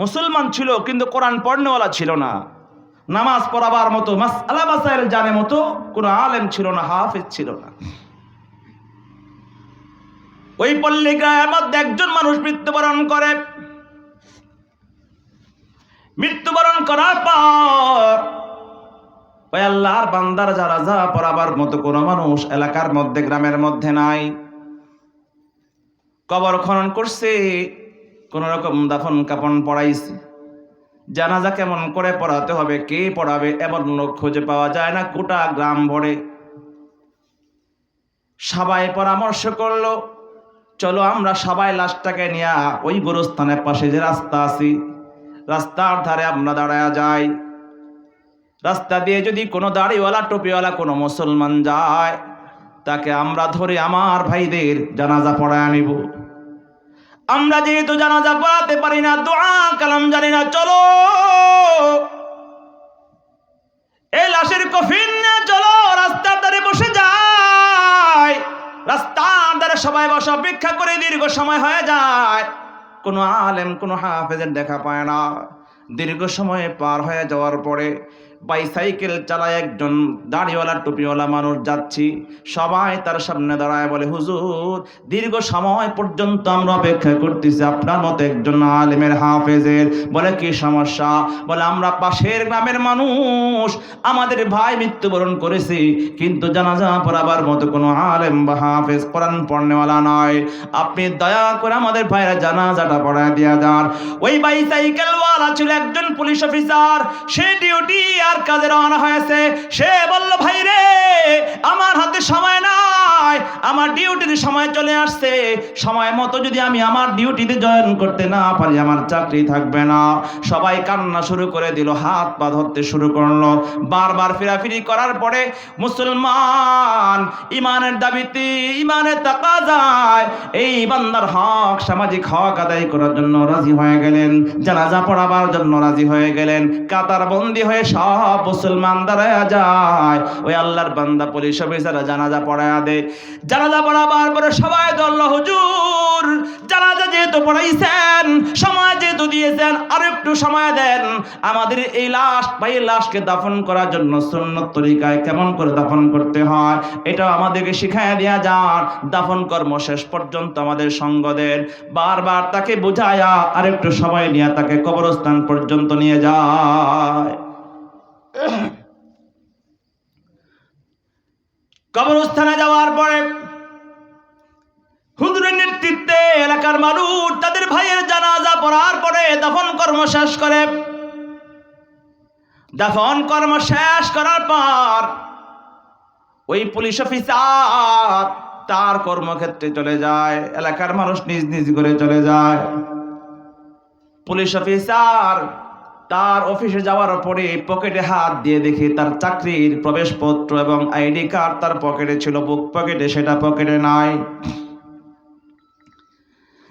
মুসলমান ছিল, কিন্তু কোরআন পড়নেওয়ালা ছিল না। নামাজ পড়াবার মতো মাস আলা জানে মতো কোনো আলেম ছিল না, হাফেজ ছিল না। ওই পল্লী গ্রামের মধ্যে একজন মানুষ মৃত্যুবরণ করে। মৃত্যুবরণ করার পর ওই আল্লাহর বান্দার যারা যা পড়াবার মতো কোনো মানুষ এলাকার মধ্যে, গ্রামের মধ্যে নাই। কবর খনন করছে। কোন রকম দাফন কাপন পড়াইছে জানাজা কেমন করে পড়াতে হবে, কে পড়াবে, এমন লোক খুঁজে পাওয়া যায় না গোটা গ্রাম ভরে। সবাই পরামর্শ করল, চলো আমরা সবাই লাশটাকে নিয়ে ওই গোরস্থানের পাশে যে রাস্তা আছে, রাস্তার ধারে আমরা দাঁড়ায় যাই। রাস্তা দিয়ে যদি কোনো দাড়িওয়ালা, টুপিওয়ালা কোনো মুসলমান যায়, তাকে আমরা ধরে আমার ভাইদের জানাজা পড়ায় আনিব। আমরা যেহেতু জানাজা পড়াতে পারি না, দোয়া, কালাম জানি না, চলো। এই লাশের কফিন চলো, রাস্তার ধারে বসে যায়। রাস্তার ধারে সবাই বসে, অপেক্ষা করে দীর্ঘ সময় হয়ে যায়। কোনো আলেম, কোনো হাফেজের দেখা পায় না। দীর্ঘ সময় পার হয়ে যাওয়ার পরে বাইসাইকেল চালায় একজন দাড়িওয়ালা, টুপিওয়ালা মানুষ যাচ্ছি। সবাই তার সামনে দাঁড়ায় বলে, হুজুর, দীর্ঘ সময় পর্যন্ত আমরা অপেক্ষা করতেছি, আপনার মতো একজন আলেমের হাফেজের। বলে, কি সমস্যা? বলে, আমরা পাশের গ্রামের মানুষ, আমাদের ভাই মৃত্যুবরণ করেছি, কিন্তু জানাজা পড়াবার মতো কোনো আলেম বা হাফেজ কোরআন পড়নেওয়ালা নয়। আপনি দয়া করে আমাদের ভাইরা জানাজাটা পড়ায় দিয়া যান। ওই বাইসাইকেলওয়ালা ছিল একজন পুলিশ অফিসার, সে ডিউটি আর কাজে রওনা হয়েছে? সে বলল, ভাই রে, আমার হাতে সময় নাই। আমার ডিউটির সময় চলে আসছে। সময় মতো যদি আমি আমার ডিউটিতে জয়েন করতে না পারি, আমার চাকরি থাকবে না। সবাই কান্না শুরু করে দিল, হাত পা ধরতে শুরু করল। বারবার ফিরাফিরি করার পরে মুসলমান ইমানের দাবিতে ইমানের তাকাজায় এই বান্দার হক, সামাজিক হক আদায় করার জন্য রাজি হয়ে গেলেন। জানাজা পড়াবার জন্য রাজি হয়ে গেলেন। কাতার বন্দি হয়ে সব মুসলমান দাঁড়ায় যায়। ওই আল্লাহর বান্দা পুলিশ অফিসাররা জানাজা পড়ায়া দেয়। জানাজা পড়াবার পরে সবাই দল হুজুর, জানাজা যেহেতু পড়াইছেন, সময় যেহেতু দিয়েছেন, আর একটু সময় দেন। আমাদের এই লাশ বা এই লাশকে দাফন করার জন্য সুন্নত তরিকায় কেমন করে দাফন করতে হয় এটা আমাদেরকে শিখাইয়া দেওয়া যান দাফন কর্ম শেষ পর্যন্ত আমাদের সঙ্গ দেন বারবার তাকে বুঝায়া আর একটু সময় নিয়ে তাকে কবরস্থান পর্যন্ত নিয়ে যায়। কবরস্থানে যাওয়ার পরে হুজুরের নেতৃত্বে এলাকার মানুষ তাদের ভাইয়ের জানাজা পড়ার পরে দাফন কর্ম শেষ করে। দাফন কর্ম শেষ করার পর ওই পুলিশ অফিসার তার কর্মক্ষেত্রে চলে যায়, এলাকার মানুষ নিজ নিজ করে চলে যায়। পুলিশ অফিসার তার অফিসে যাওয়ার পরে পকেটে হাত দিয়ে দেখি তার চাকরির প্রবেশপত্র এবং আইডি কার্ড তার পকেটে ছিল, বুক পকেটে, সেটা পকেটে নাই।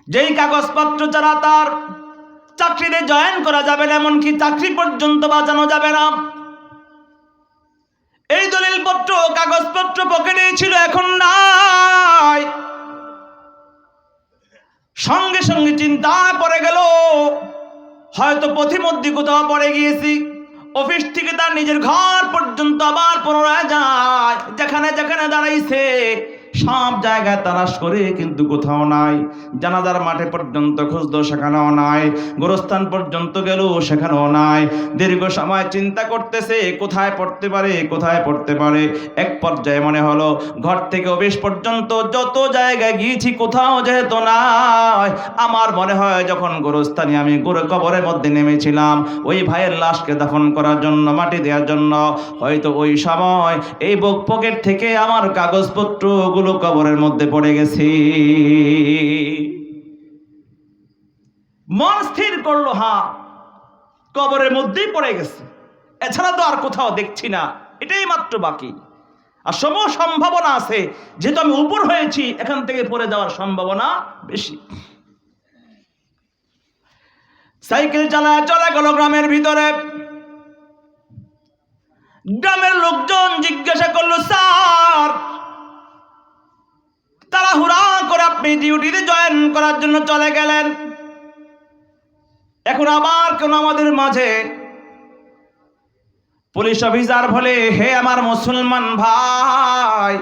যেই কাগজপত্র ছাড়া তার চাকরিতে জয়েন করা যাবে না, এমনকি চাকরি পর্যন্ত বাঁচানো যাবে না। এই দলিলপত্র, কাগজপত্র পকেটে ছিল, এখন নাই। সঙ্গে সঙ্গে চিন্তা পড়ে গেল হয়তো পথিমধ্যে কোথাও পড়ে গিয়েছি। অফিস থেকে তার নিজের ঘর পর্যন্ত আবার পুনরায় যায়। যেখানে যেখানে দাঁড়াইছে সব জায়গায় তালাশ করে কিন্তু কোথাও নাই। জানাজার মাঠে পর্যন্ত খুঁজলো, সেখানেও নাই। গোরস্থান পর্যন্ত গেল, সেখানেও নাই। দীর্ঘ সময় চিন্তা করতেছে, কোথায় পড়তে পারে, কোথায় পড়তে পারে। এক পর্যায়ে মনে হলো, ঘর থেকে অফিস পর্যন্ত যত জায়গায় গিয়েছি, কোথাও যেহেতু নাই। আমার মনে হয় যখন গোরস্থানে আমি গোরে কবরের মধ্যে নেমেছিলাম, ওই ভাইয়ের লাশকে দাফন করার জন্য, মাটি দেওয়ার জন্য, হয়তো ওই সময় এই বুক পকেট থেকে আমার কাগজপত্রগুলো কবরের মধ্যে পড়ে গেছে। মন স্থির করল, হা, কবরের মধ্যেই পড়ে গেছে। এছাড়া তো আর কোথাও দেখছি না, এটাই মাত্র বাকি। আর সম সম্ভাবনা আছে, যেহেতু আমি উপর হয়েছি, এখান থেকে পড়ে যাওয়ার সম্ভাবনা বেশি। সাইকেল চালায় চলে গেল গ্রামের ভিতরে। গ্রামের লোকজন জিজ্ঞাসা করল, স্যার আপনি ডিউটিতে জয়েন করার জন্য চলে গেলেন। এখন আবার কেন আমাদের মাঝে পুলিশ অফিসার বলে, হে আমার মুসলমান ভাই,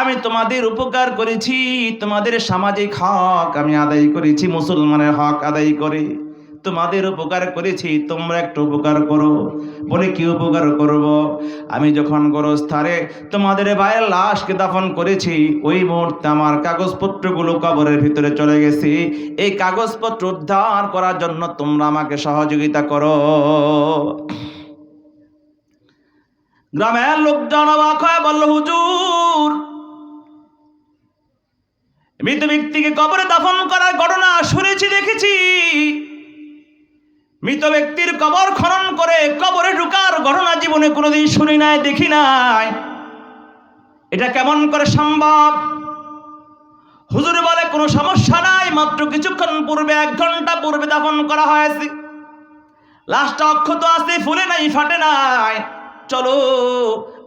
আমি তোমাদের উপকার করেছি, তোমাদের সামাজিক হক আমি আদায় করেছি, মুসলমানের হক আদায় করে। তোমাদের উপকার করেছি, তোমরা একটু উপকার করো। বলে কি উপকার করব? আমি যখন গোরস্থানে তোমাদের ভাইয়ের লাশকে দাফন করেছি, ওই মুহূর্তে আমার কাগজপত্রগুলো কবরের ভিতরে চলে গেছে। এই কাগজপত্র উদ্ধার করার জন্য তোমরা আমাকে সহযোগিতা করো। গ্রামের লোকজন অবাক হয়ে বলল, হুজুর, মৃত ব্যক্তিকে কবরে দাফন করার ঘটনা শুনেছি, দেখেছি। মৃত ব্যক্তির কবর খনন করে কবরে ঢুকার ঘটনা জীবনে কোনোদিন শুনি নাই, দেখি নাই। এটা কেমন করে সম্ভব? হুজুর বলে, কোনো সমস্যা নাই, মাত্র কিছুক্ষণ পূর্বে, এক ঘণ্টা পূর্বে দাফন করা হয়েছে। লাশটা অক্ষত আছে, ফুলে নাই, ফাটে নাই। চলো,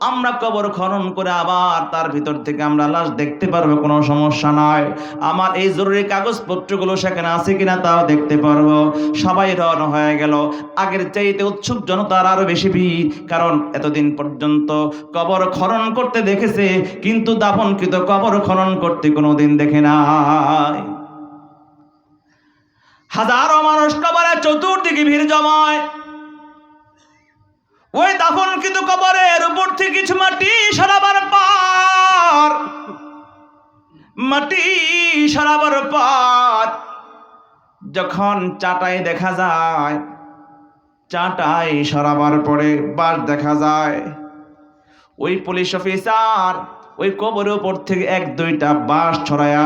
আমরা কবর খনন করে আবার তার ভিতর থেকে আমরা লাশ দেখতে পারব, কোনো সমস্যা নয় আমার এই জরুরি কাগজপত্রগুলো সেখানে আছে কিনা তাও দেখতে পারব। সবাই রওনা হয়ে গেল। আগের চাইতে উৎসুক জনতার আরও বেশি ভিড়, কারণ এতদিন পর্যন্ত কবর খনন করতে দেখেছে, কিন্তু দাফনকৃত কবর খনন করতে কোনোদিন দেখে নাই। হাজারো মানুষ কবরে চতুর্দিকে ভিড় জমায়। ওই দাফনকৃত কবরের উপর থেকে কিছু মাটি সরাবার পর, মাটি সরাবার পর যখন চাটাই দেখা যায়, চাটাই সরাবার পরে বাস দেখা যায়, ওই পুলিশ অফিসার ওই কবরের উপর থেকে এক দুইটা বাঁশ ছড়ায়া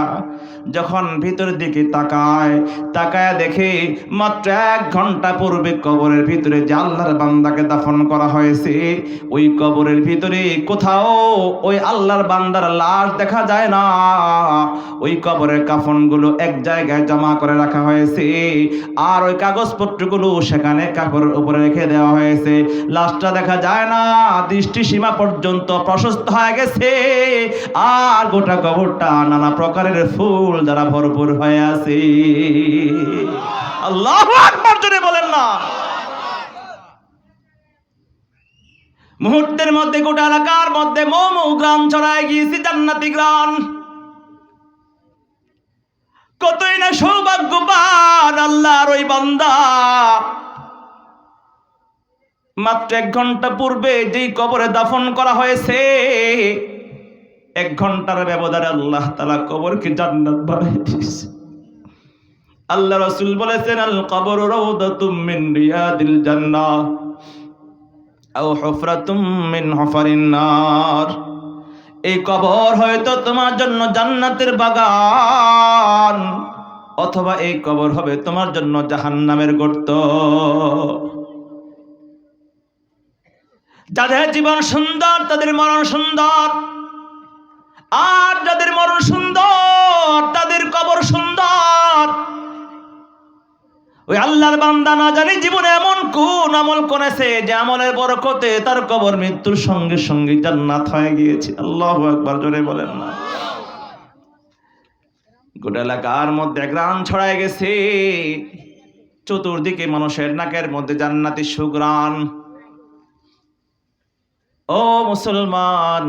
যখন ভিতরের দিকে তাকায় তাকায় দেখে মাত্র এক ঘণ্টা পূর্বে কবরের ভিতরে যে আল্লাহর বান্দাকে দাফন করা হয়েছে, ওই কবরের ভিতরে কোথাও ওই আল্লাহর বান্দার লাশ দেখা যায় না। ওই কবরের কাফনগুলো এক জায়গায় জমা করে রাখা হয়েছে আর ওই কাগজপত্রগুলো সেখানে কাপড়ের উপরে রেখে দেওয়া হয়েছে। লাশটা দেখা যায় না দৃষ্টি সীমা পর্যন্ত প্রশস্ত হয়ে গেছে আর গোটা কবরটা নানা প্রকারের ফুল দ্বারা ভরপুর হয়ে আছে। আল্লাহ আকবার জোরে বলেন না। মুহূর্তের মধ্যে গোটা এলাকার মধ্যে মৌ গ্রাম ছড়ায় গিয়েছে, জান্নাতি গ্রাম। কতই না সৌভাগ্যবান আল্লাহর ওই বান্দা। মাত্র এক ঘণ্টা পূর্বে যেই কবরে দাফন করা হয়েছে এক ঘণ্টার ব্যবধানে আল্লাহ তালা কবরকে জান্নাত বানিয়ে দিয়েছে। আল্লাহ রসুল বলেছেন, আল কবর মিন রিয়াদিল আও হুফরাতুম মিন হুফারিন নার। এই কবর হয়তো তোমার জন্য জান্নাতের বাগান, অথবা এই কবর হবে তোমার জন্য জাহান্নামের গর্ত। যাদের জীবন সুন্দর, তাদের মরণ সুন্দর। আর যাদের মরণ সুন্দর, তাদের কবর সুন্দর। ওই আল্লাহর বান্দা না জানি জীবনে এমন কোন আমল করেছে যে আমলের বরকতে তার কবর মৃত্যুর সঙ্গে সঙ্গে জান্নাত হয়ে গিয়েছে। আল্লাহ একবার জোরে বলেন না। গোটা এলাকার মধ্যে গ্রাম ছড়ায় গেছে। চতুর্দিকে মানুষের নাকের মধ্যে জান্নাতি সুগ্রাণ ও মুসলমান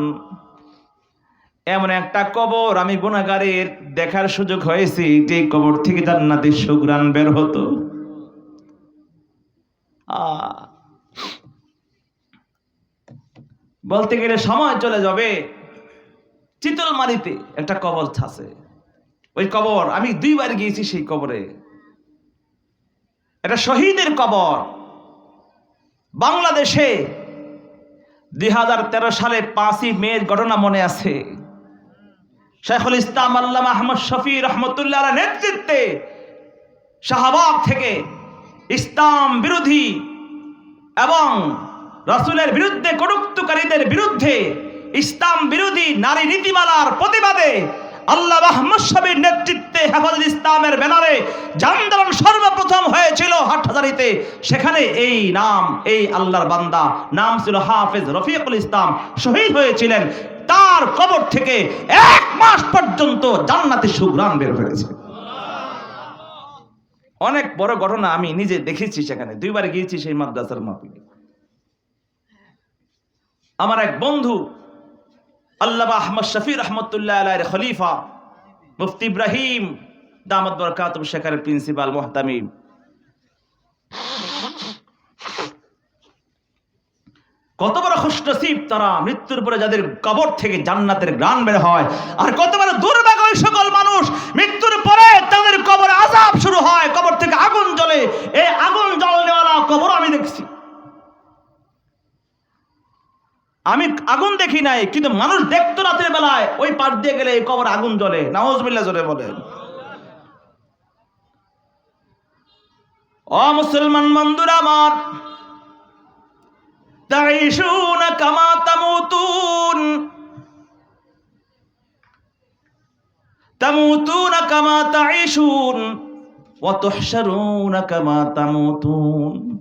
এমন একটা কবর আমি গুণাগারের দেখার সুযোগ হয়েছে, যে কবর থেকে জান্নাতি সুগ্রাণ বের হতো। বলতে গেলে সময় চলে যাবে। চিতলমারিতে একটা কবর আছে। ওই কবর, আমি দুইবার গিয়েছি সেই কবরে। এটা শহীদের কবর। বাংলাদেশে দুই হাজার তেরো সালে পাঁচই মেয়ের ঘটনা মনে আছে। শেখুল ইসলাম আল্লাহ আহমদ শফি রহমতুল্লাহ নেতৃত্বে শাহবাগ থেকে ইসলাম বিরোধী এবং রসুলের বিরুদ্ধে কটুক্তকারীদের বিরুদ্ধে ইসলাম বিরোধী নারী নীতিমালার প্রতিবাদে আল্লাহ আহমদ শফির নেতৃত্বে হেফাজুল ইসলামের ব্যানারে যে সর্বপ্রথম হয়েছিল হাটহাজারিতে। সেখানে এই নাম, এই আল্লাহর বান্দা, নাম ছিল হাফেজ রফিকুল ইসলাম, শহীদ হয়েছিলেন। তার কবর থেকে এক মাস পর্যন্ত জান্নাতি সুগ্রাম বের হয়েছে। অনেক বড় ঘটনা আমি নিজে দেখেছি সেখানে। দুইবার গিয়েছি সেই মাদ্রাসার মাহফিলে। আমার এক বন্ধু আল্লাহ আহমদ শফি রহমতুল্লাহ আলাইয়ের খলিফা, মুফতি ইব্রাহিম দামদ বরকাত শেখারের প্রিন্সিপাল মোহতামিম। কত বড় খুশনসিব তারা মৃত্যুর পরে যাদের কবর থেকে জান্নাতের গ্রাণ বের হয়, আর কত বড় দুর্ভাগ্য ওই সকল মানুষ মৃত্যুর পরে তাদের কবর আজাব শুরু হয় কবর থেকে আগুন জ্বলে এই আগুন জ্বলনেওয়ালা কবর আমি দেখছি আমি আগুন দেখি নাই কিন্তু মানুষ দেখতো রাতের বেলায়, ওই পাট দিয়ে গেলে এই কবর আগুন জ্বলে। নাহজবিল্লা জোরে বলে ও মুসলমান বন্ধুর আমার, তাইশুনা কামা তামুতুন, তামুতুনা কামা তাইশুন, ওয়া শরুন কামা তামুতুন।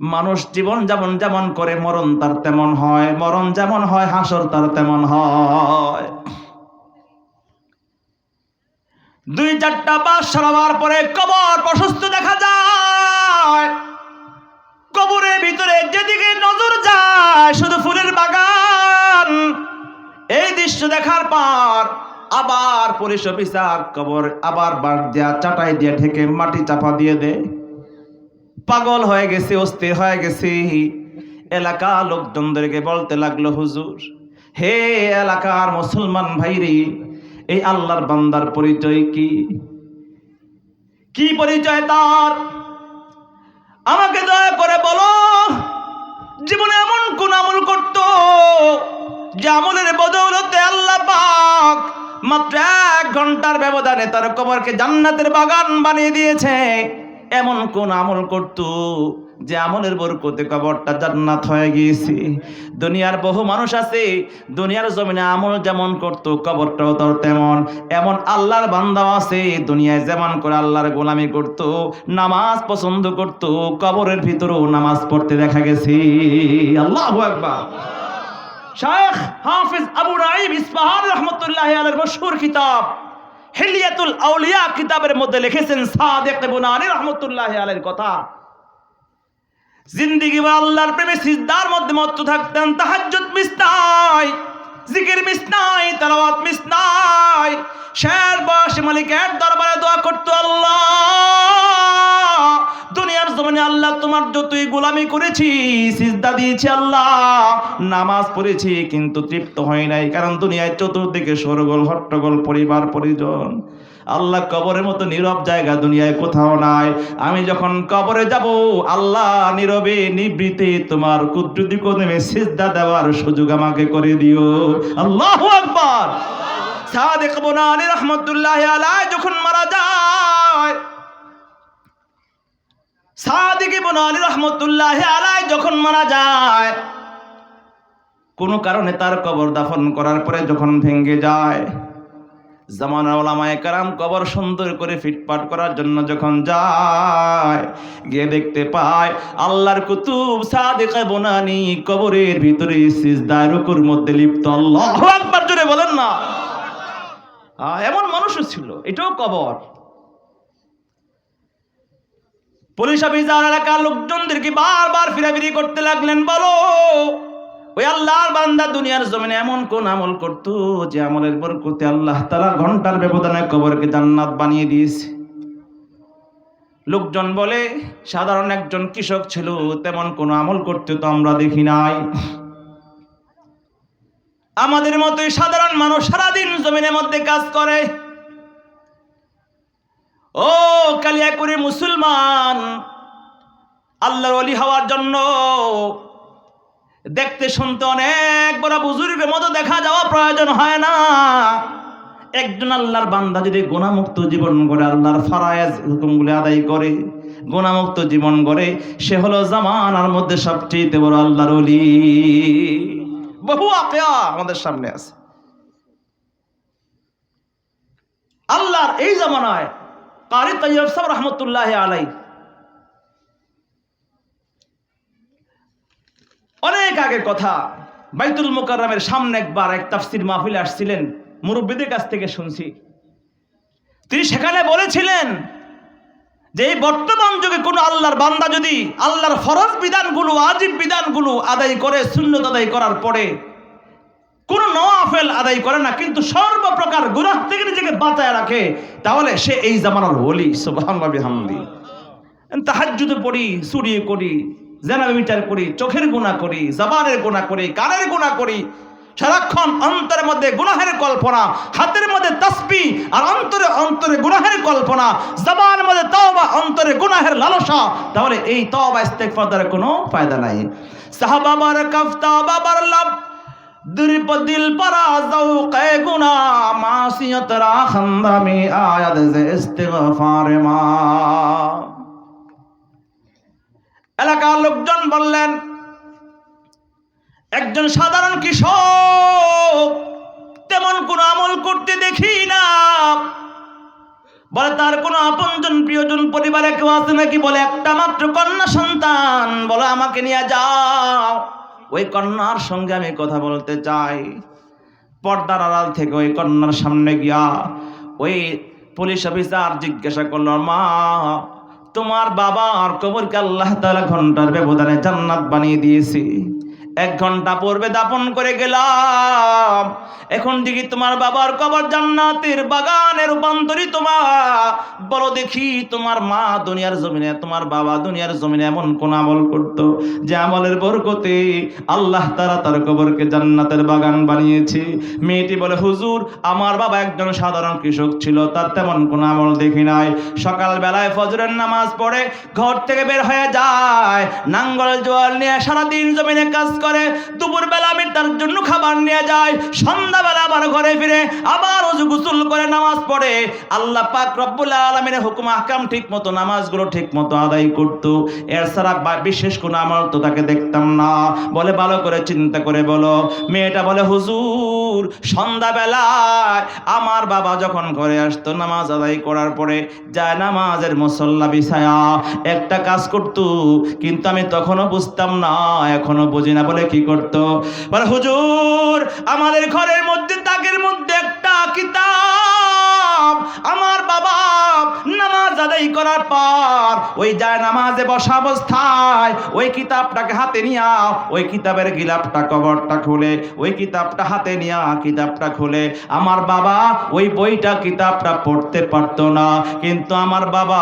মানুষ জীবন যেমন যেমন করে, মরণ তার তেমন হয়, মরণ যেমন হয়, হাসর তার তেমন হয়। দুই চারটা বাস সরাবার পরে কবর প্রশস্ত দেখা যায়। কবরের ভিতরে যেদিকে নজর যায়, শুধু ফুলের বাগান। এই দৃশ্য দেখার পর আবার পুলিশ অফিসার কবর আবার বাড় দেয়া, চাটাই দিয়ে ঢেকে মাটি চাপা দিয়ে দে পাগল হয়ে গেছে, অস্থির হয়ে গেছে। এলাকা লোকজনদেরকে বলতে লাগল, হুজুর, হে এলাকার মুসলমান ভাইরে, এই আল্লাহর বান্দার পরিচয় কি? কি পরিচয় তার? আমাকে দয়া করে বলো, জীবনে এমন কোন আমল করত যে আমলের বদৌলতে আল্লাহ পাক মাত্র এক ঘণ্টার ব্যবধানে তার কবরকে জান্নাতের বাগান বানিয়ে দিয়েছে? এমন কোন আমল করত যে আমলের বরকতে কবরটা জান্নাত হয়ে গিয়েছে? দুনিয়ার বহু মানুষ আছে, দুনিয়ার জমিনে আমল যেমন করত, কবরটাও তার তেমন। এমন আল্লাহর বান্দাও আছে, দুনিয়ায় যেমন করে আল্লাহর গোলামি করত, নামাজ পছন্দ করত, কবরের ভিতরেও নামাজ পড়তে দেখা গেছে। আল্লাহু আকবার। শায়েখ হাফিজ আবু নাঈম ইসফাহান রাহমাতুল্লাহি আলাইহির মশহুর কিতাব হিলিয়াতুল আউলিয়া কিতাবের মধ্যে লিখেছেন, সাদেক বুনানি রহমতুল্লাহ আলাইহির কথা। জিন্দিগি বা আল্লাহর প্রেমে সিজদার মধ্যে মত্ত থাকতেন, তাহাজ্জুদ মিস নাই, জিকির মিস নাই, তেলাওয়াত মিস নাই। শের বয়সে মালিকের দরবারে দোয়া করতো আল্লাহ। দুনিয়ার আল্লাহ তোমার যতই গোলামি করেছি, সিজদা দিয়েছি আল্লাহ, নামাজ পড়েছি, কিন্তু তৃপ্ত হয় নাই, কারণ চতুর্দিকে সরগোল, হট্টগোল, পরিবার, পরিজন। আল্লাহ কবরের মতো নীরব জায়গা দুনিয়ায় কোথাও নাই। আমি যখন কবরে যাব, আল্লাহ নীরবে নিবৃতে তোমার কুদ্রুতি কদমে সিজদা দেওয়ার সুযোগ আমাকে করে দিও। আল্লাহ আকবার। সাদেক বোনানি রহমতুল্লাহ আলাই যখন মারা যায় সাদিক ইবনে আলী রহমতুল্লাহ আলাই যখন মারা যায়, কোনো কারণে তার কবর দাফন করার পরে যখন ভেঙে যায়, জামানার ওলামায়ে কারাম কবর সুন্দর করে ফিটপাট করার জন্য যখন যায়, গিয়ে দেখতে পায় আল্লাহর কুতুব সাদিক বোনানি কবরের ভিতরে সিজদায় রুকুর মধ্যে লিপ্ত। আল্লাহু আকবার, জোরে বলেন না। এমন মানুষও ছিল, এটাও কবর। পুলিশ অফিসার এলাকার লোকজনদেরকে বারবার ফিরাফিরি করতে লাগলেন, বলো। ওই আল্লাহর বান্দা দুনিয়ার জমিনে এমন কোন আমল করতো যে আমলের বরকতে আল্লাহ তালা ঘণ্টার ব্যবধানে কবরকে জান্নাত বানিয়ে দিয়েছে? লোকজন বলে, সাধারণ একজন কৃষক ছিল, তেমন কোনো আমল করতে তো আমরা দেখি নাই। আমাদের মতোই সাধারণ মানুষ সারাদিন জমিনের মধ্যে কাজ করে। ও কালিয়াকুরি মুসলমান, আল্লাহর অলি হওয়ার জন্য দেখতে শুনতে অনেক বড় বুজুর্গের মতো দেখা যাওয়া প্রয়োজন হয় না। একজন আল্লাহর বান্দা যদি গুণামুক্ত জীবন করে, আল্লাহর ফারায়াজ হুকুমগুলি আদায় করে, গুণামুক্ত জীবন করে, সে হলো জামানার মধ্যে সবচেয়ে বড় আল্লাহর অলি বহু আকেয়া আমাদের সামনে আছে। আল্লাহর এই জামানায় কারি তৈয়ব সাহেব রহমতুল্লাহ আলাই অনেক আগের কথা, বাইতুল মোকাররমের সামনে একবার এক তাফসির মাহফিলে আসছিলেন, মুরব্বীদের কাছ থেকে শুনছি। তিনি সেখানে বলেছিলেন যে এই বর্তমান যুগে কোনো আল্লাহর বান্দা যদি আল্লাহর ফরজ বিধানগুলো আজীব বিধানগুলো আদায় করে শূন্যত আদায় করার পরে কোন নওয়াফেল আদায় করে না, কিন্তু সর্বপ্রকার গুনাহ থেকে নিজেকে বাঁচায় রাখে, তাহলে সে এই জামানার ওলি, সুবহানাল্লাহ বিহামদি। তাহাজ্জুদে পড়ি, চুরি করি জেনাবে মিটার করি, চোখের গুণা করি, জবানের গুণা করি, কানের গুণা করি, সারাক্ষণ অন্তরের মধ্যে গুনাহের কল্পনা, হাতের মধ্যে তসবি আর অন্তরে অন্তরে গুনাহের কল্পনা, জবানের মধ্যে তওবা, অন্তরে গুনাহের লালসা, তাহলে এই তওবা, ইস্তেগফার দ্বারা কোনো ফায়দা নাই। সাহাবাবার কফতা, বাবার লাভ দিল দিল পরা জৌকে গুনা মাসিয়ত রা খন্দামি আয়াত যে ইস্তিগফার মা। এলাকার লোকজন বললেন, একজন সাধারণ কৃষক তেমন কোনো আমল করতে দেখি না। বলে, তার কোনো আপনজন প্রিয়জন পরিবারে কেউ আছে নাকি? বলে, একটা মাত্র কন্যা সন্তান। বলে, আমাকে নিয়ে যাও। ওই কন্যার সঙ্গে আমি কথা বলতে চাই। পর্দার আড়াল থেকে ওই কন্যার সামনে গিয়া ওই পুলিশ অফিসার জিজ্ঞাসা করল, মা, তোমার বাবা আর কবরকে আল্লাহ তালা ঘণ্টার ব্যবধানে জান্নাত বানিয়ে দিয়েছি। এক ঘণ্টা পূর্বে দাপন করে গেলাম। এখন দেখি তোমার বাবার কবর জান্নাতের বাগানে রূপান্তরিত মা। বলো দেখি তোমার মা দুনিয়ার জমিনে, তোমার বাবা দুনিয়ার জমিনে এমন কোন আমল করতো যে আমলের বরকতে আল্লাহ তারা তার কবরকে জান্নাতের বাগান বানিয়েছে। মেয়েটি বলে, হুজুর, আমার বাবা একজন সাধারণ কৃষক ছিল, তার তেমন কোনো আমল দেখি নাই। সকাল বেলায় ফজরের নামাজ পড়ে ঘর থেকে বের হয়ে যায়, নাঙ্গল জোয়াল নিয়ে সারাদিন জমিনে কাজ করে দুপুর বেলা আমি তার জন্য খাবার নিয়ে যায়, সন্ধ্যাবেলা আবার ঘরে ফিরে, আবার অজু গোসল করে নামাজ পড়ে। আল্লাহ পাক রব্বুল আলমিনের হুকুম, আহকাম ঠিক মতো নামাজগুলো ঠিক মতো আদায় করতো। এছাড়া বিশেষ কোনো আমল তো তাকে দেখতাম না। বলে ভালো করে চিন্তা করে বলো, মেয়েটা বলে, হুজুর, সন্ধ্যাবেলায় আমার বাবা যখন ঘরে আসতো নামাজ আদায় করার পরে, যায় নামাজের মুসল্লা বিছায়া একটা কাজ করতো, কিন্তু আমি তখনও বুঝতাম না এখনও বুঝি না। বলে কি করতো? বলে, হুজুর, আমাদের ঘরের মধ্যে, তাকের মধ্যে একটা কিতাব। আমার বাবা নামাজ আদায় করার পর, ওই যায় নামাজে বসা অবস্থায়, ওই কিতাবটাকে হাতে নিয়া ওই কিতাবের গিলাপটা, কবরটা খুলে, ওই কিতাবটা হাতে নিয়া কিতাবটা খুলে। আমার বাবা ওই বইটা, কিতাবটা পড়তে পারতো না। কিন্তু আমার বাবা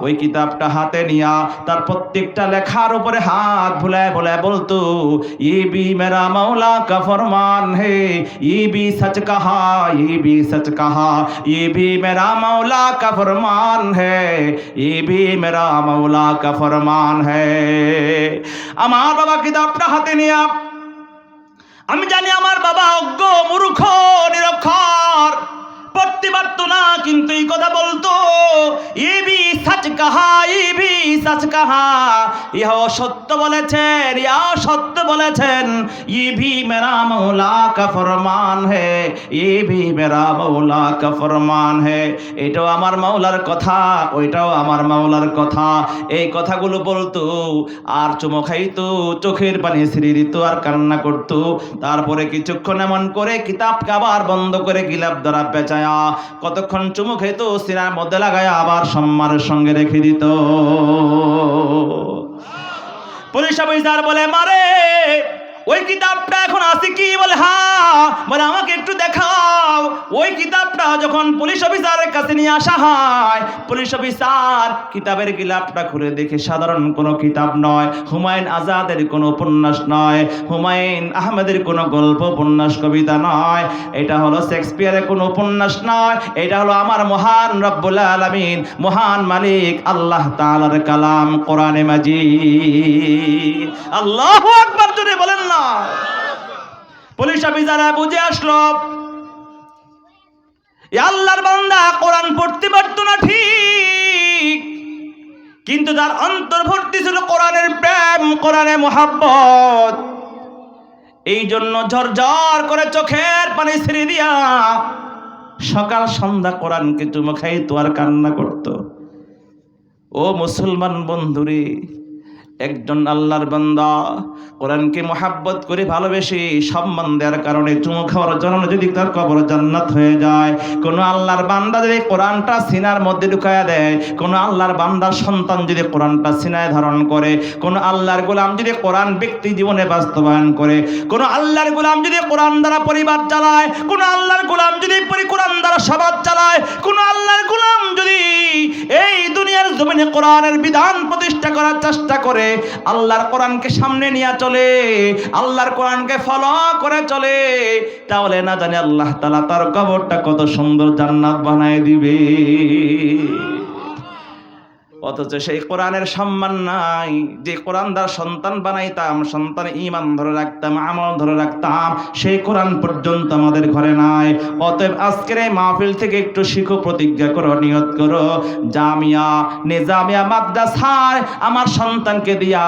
ওই কিতাবটা হাতে নিয়া তার প্রত্যেকটা লেখার উপরে হাত ভুলায় ভুলায় বলতো ये भी मेरा मौला का फरमान है ये भी सच कहा ये भी सच कहा ये भी मेरा मौला का फरमान है ये भी मेरा मौला का फरमान है আমার বাবা কিতাবটা হাতে নিয়ে আমি জানি আমার বাবা অজ্ঞ মূর্খ নিরক্ষর পড়তে পারত না, কিন্তু এই কথা বলতো ইবি সাচ কাহা ইবি সাচ কাহা, ইহা অসত্য বলেছেন ইয়া সত্য বলেছেন ইভি মেরা মৌলা কা ফরমান হে ইভি মেরা মৌলা কা হে। এটাও আমার মাওলার কথা, ওইটাও আমার মাওলার কথা, এই কথাগুলো বলতো, আর চুমো খাইতো, চোখের পানি ছিঁড়ে দিত আর কান্না করতো। তারপরে কিছুক্ষণ এমন করে কিতাবকে আবার বন্ধ করে গিলাপ দ্বারা পেঁচায় কতক্ষণ চুমু খেত সিনার মধ্যে লাগায়া আবার সম্মানের সঙ্গে রেখে দিত। পুলিশ অফিসার বলে, মারে ওই কিতাবটা এখন আছে কি? বলে হ্যাঁ বলে, আমাকে একটু দেখাও। ওই কিতাবটা যখন পুলিশ অফিসারের কাছে নিয়ে আসা হয়, পুলিশ অফিসার কিতাবের গিলাপটা খুলে দেখে সাধারণ কোনো কিতাব নয়, হুমায়ুন আজাদের কোনো উপন্যাস নয়, হুমায়ুন আহমেদের কোনো গল্প, উপন্যাস, কবিতা নয়। এটা হলো শেক্সপিয়ারের কোনো উপন্যাস নয়, এটা হলো আমার মহান রব্বুল আলামিন, মহান মালিক আল্লাহ তাআলার কালাম কোরআনে মাজিদ। আল্লাহু আকবার জোরে বলেন না পুলিশ অফিসাররা বুঝে আসলো আল্লাহর বান্দা কোরআন পড়তে পারতো না ঠিক, কিন্তু তার অন্তর ভর্তি ছিল কোরআনের প্রেম কোরআনে মোহাব্বত। এই জন্য ঝরঝর করে চোখের পানি ছেড়ে দিয়া সকাল সন্ধ্যা কোরআনকে চুমো খাইতো আর কান্না করতো। ও মুসলমান বন্ধুরে একজন আল্লাহর বান্দা কোরআনকে মোহাব্বত করে ভালোবেসে সম্মান দেওয়ার কারণে চুমু খাওয়ার জন্য যদি তার কবর জান্নাত হয়ে যায়, কোনো আল্লাহর বান্দা যদি কোরআনটা সিনার মধ্যে ঢুকায়া দেয়, কোনো আল্লাহর বান্দার সন্তান যদি কোরআনটা সিনায় ধারণ করে, কোনো আল্লাহর গোলাম যদি কোরআন ব্যক্তি জীবনে বাস্তবায়ন করে, কোনো আল্লাহর গোলাম যদি কোরআন দ্বারা পরিবার চালায়, কোনো আল্লাহর গোলাম যদি কোরআন দ্বারা সমাজ চালায়, কোনো আল্লাহর গোলাম যদি এই দুনিয়ার জমিনে কোরআনের বিধান প্রতিষ্ঠা করার চেষ্টা করে আল্লাহর কোরআনকে সামনে নিয়ে চলে, আল্লাহর কোরআনকে ফলো করে চলে, তাহলে না জানি আল্লাহ তালা তার কবরটা কত সুন্দর জান্নাত বানায় দিবে। অথচ সেই কোরআনের সম্মান নাই। যে কোরআন দ্বারা সন্তান বানাইতাম, সন্তান ইমান ধরে রাখতাম, আমল ধরে রাখতাম, সেই কোরআন পর্যন্ত আমাদের ঘরে নাই। অতএব আজকের এই মাহফিল থেকে একটু শিখো, প্রতিজ্ঞা করো, নিয়ত করো। জামিয়া, নিজামিয়া মাদ্রাসায় আমার সন্তানকে দিয়া,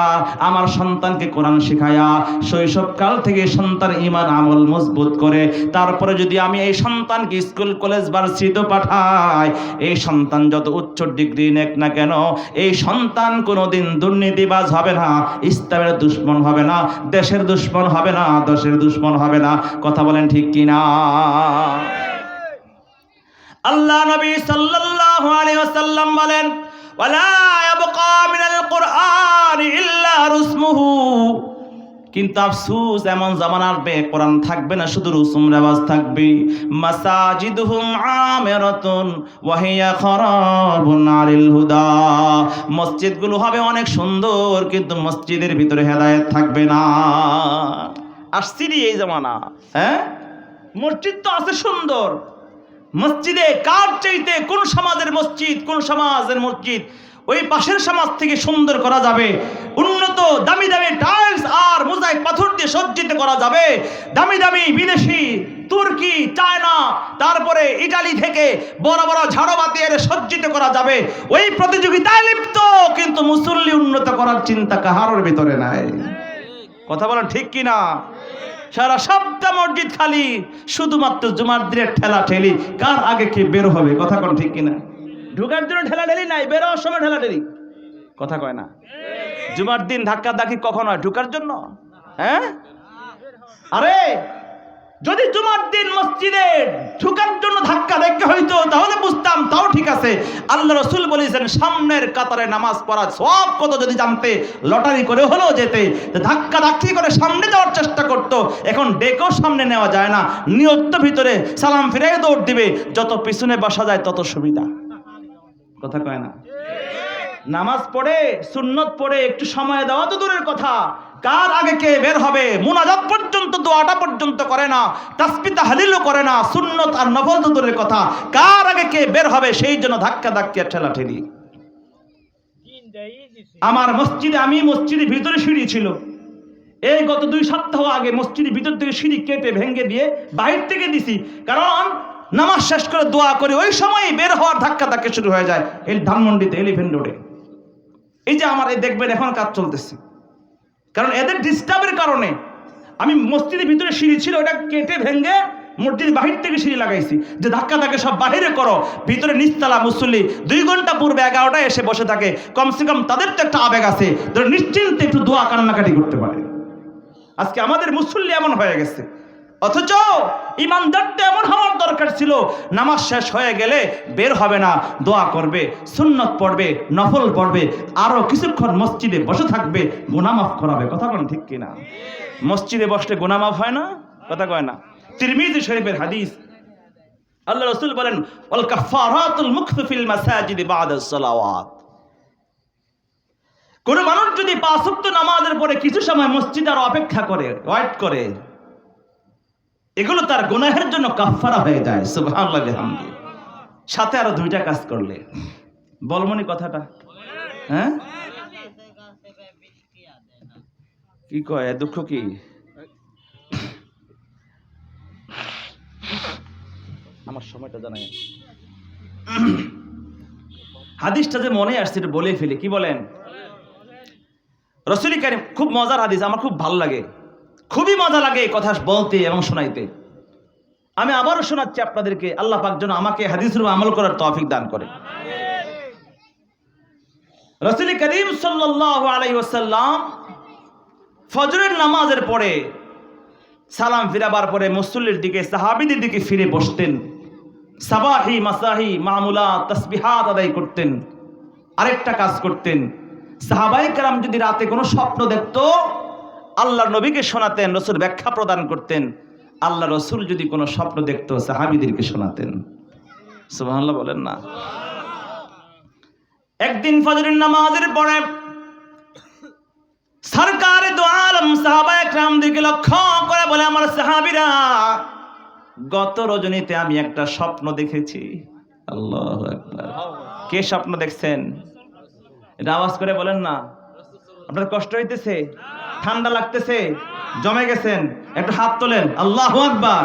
আমার সন্তানকে কোরআন শিখায়া শৈশবকাল থেকে সন্তান ইমান আমল মজবুত করে। তারপরে যদি আমি এই সন্তানকে স্কুল, কলেজ, ভার্সিটিতে পাঠাই, এই সন্তান যত উচ্চ ডিগ্রি নেক না কেন এই সন্তান কোনোদিন দুর্নীতিবাজ হবে না, ইসলামের দুশ্মন হবে না, দেশের দুশ্মন হবে না, দেশের দুশ্মন হবে না। কথা বলেন ঠিক কিনা? আল্লাহ নবী সাল্লাল্লাহু আলাইহি ওয়াসাল্লাম বলেন, ওয়ালা ইয়াবকা মিনাল কুরআন ইল্লা রুসমুহু। কিন্তু আফসুস এমন জামান আসবে কোরআন থাকবে না শুধু রুসুম রেওয়াজ থাকবে। মাসাজিদুহুম আমিরাতুন ওয়া হিয়া খারাবুন আলিল হুদা। মসজিদগুলো হবে অনেক সুন্দর কিন্তু মসজিদের ভিতরে হেদায়েত থাকবে না। আসছিরই এই জামানা? হ্যাঁ? মসজিদ তো আছে সুন্দর। মসজিদে কার চাইতে কোন সমাজের মসজিদ কোন সমাজের মসজিদ ওই পাশের সমাজ থেকে সুন্দর করা যাবে। উন্নত দামি দামি টাইলস আর মোজাইক পাথর দিয়ে সজ্জিত করা যাবে। দামি দামি বিদেশি, তুর্কি, চায়না, তারপরে ইটালি থেকে বড় বড় ঝাড়বাতি এর সজ্জিত করা যাবে। ওই প্রতিযোগিতায় লিপ্ত, কিন্তু মুসল্লি উন্নত করার চিন্তা কাহার ভিতরে নাই। কথা বলেন ঠিক কি না সারা সপ্তাহ মসজিদ খালি, শুধুমাত্র জুমার দিনের ঠেলা ঠেলি, কার আগে কে বের হবে? কথা কোন ঠিক কিনা? ঢুকার জন্য ঠেলা ঠেলি নাই, বেরোবার সময় ঠেলা ঠেলি কথা কয় না? জুমার দিন ধাক্কা ধাক্কি কখন হয় ঢুকার জন্য? হ্যাঁ? আরে, যদি জুমার দিন মসজিদে ঢুকার জন্য ধাক্কা দেখতে হইতো, তাহলে বুঝতাম, তাও ঠিক আছে। আল্লাহ রসুল বলেছেন, সামনের কাতারে নামাজ পড়া সব কত যদি জানতে, লটারি করে হলেও যেতে। ধাক্কা ধাক্কি করে সামনে যাওয়ার চেষ্টা করত, এখন ডেকেও সামনে নেওয়া যায় না। নিয়ত ভিতরে সালাম ফিরে দৌড় দিবে, যত পিছনে বসা যায় তত সুবিধা। কথা কয় না। নামাজ পড়ে, সুন্নত পড়ে, একটু সময় দেওয়া তো দূরের কথা। কার আগে কে বের হবে? মুনাজাত পর্যন্ত, দোয়াটা পর্যন্ত করে না তাসবিতা হালিলও করে না, সুন্নত আর নফল তো দূরের কথা। কার আগে কে বের হবে? সেই জন্য ধাক্কা ধাক্কি আর ঠেলা ঠেলি আমার মসজিদে আমি মসজিদের ভিতরে সিঁড়ি ছিল। এই গত দুই সপ্তাহ আগে মসজিদের ভিতর থেকে সিঁড়ি কেটে ভেঙে দিয়ে বাহির থেকে দিছি। কারণ নামাজ শেষ করে দোয়া করে, ওই সময় বের হওয়ার ধাক্কা ধাক্কা শুরু হয়ে যায়। এই ধানমন্ডিতে এলিফেন্ট রোডে এই যে আমার এই দেখবেন, এখন কাজ চলতেছে। কারণ এদের ডিস্টার্বের কারণে আমি মসজিদের ভিতরে সিঁড়ি ছিল, ওটা কেটে ভেঙে মসজিদ বাহির থেকে সিঁড়ি লাগাইছি। যে ধাক্কা ধাক্কা সব বাহিরে করো, ভিতরে নিচতলা মুসল্লি দুই ঘণ্টা পূর্বে এগারোটায় এসে বসে থাকে। কমসে কম তাদের তো একটা আবেগ আছে, তারা নিশ্চিন্তে একটু দোয়া কান্নাকাটি করতে পারে। আজকে আমাদের মুসল্লি এমন হয়ে গেছে। অথচ ইমানদারটা এমন হওয়ার দরকার ছিল, নামাজ শেষ হয়ে গেলে বের হবে না, দোয়া করবে, সুন্নত পড়বে, নফল পড়বে, আরও কিছুক্ষণ মসজিদে বসে থাকবে গুনামাফ করাবে। কথা বলেন ঠিক কিনা? মসজিদে বসলে গুনামাফ হয় না? কথা কয় না। তিরমিজি শরীফের হাদিস, আল্লাহ রসুল বলেন, ওয়াল কাফারাতুল মুকথু ফিল মাসাজিদি বাদাস সালাওয়াত। কোন মানুষ যদি পাঁচ নামাজের পরে কিছু সময় মসজিদ আর অপেক্ষা করে, ওয়েট করে এগুলো তার গুনাহের জন্য কাফারা হয়ে যায়, সুবহানাল্লাহ সাথে আরও দুইটা কাজ করলে। বলমনি কথাটা। হ্যাঁ? কি কয় দুঃখ কি? আমার সময়টা জানাই। হাদিসটা যে মনে আসছে, এটা বলে ফেলি। কি বলেন? রসুলি কারিম, খুব মজার হাদিস, আমার খুব ভালো লাগে। খুবই মজা লাগে এই কথা বলতে এবং শোনাইতে। আমি আবারও শোনাচ্ছি আপনাদেরকে, আল্লাহ পাক যেন আমাকে হাদিসের আমল করার তৌফিক দান করে। রসুল করিম ওসাল্লাম ফজরের নামাজের পরে সালাম ফিরাবার পরে মুসল্লির দিকে, সাহাবিদের দিকে ফিরে বসতেন। সাবাহি, মাসাহি, মামুলা, তসবিহাত আদায় করতেন। আরেকটা কাজ করতেন। সাহাবাই কারাম যদি রাতে কোনো স্বপ্ন দেখতো আল্লাহ নবীকে শোনাতেন, রসুল ব্যাখ্যা প্রদান করতেন। আল্লাহ রসুল যদি কোনো স্বপ্ন দেখতো, সাহাবিদেরকে শোনাতেন। সুবহানাল্লাহ বলেন না। একদিন ফজরের নামাজের পরে সরকারে দো আলম সাহাবা একরাম দিকে লক্ষ্য করে বলে, আমার সাহাবিরা, গত রজনীতে আমি একটা স্বপ্ন দেখেছি। আল্লাহ কে স্বপ্ন দেখছেন? এটা আওয়াজ করে বলেন না। আপনার কষ্ট হইতেছে? ঠান্ডা লাগতেছে জমে গেছেন একটু হাত তোলেন আল্লাহ আকবার।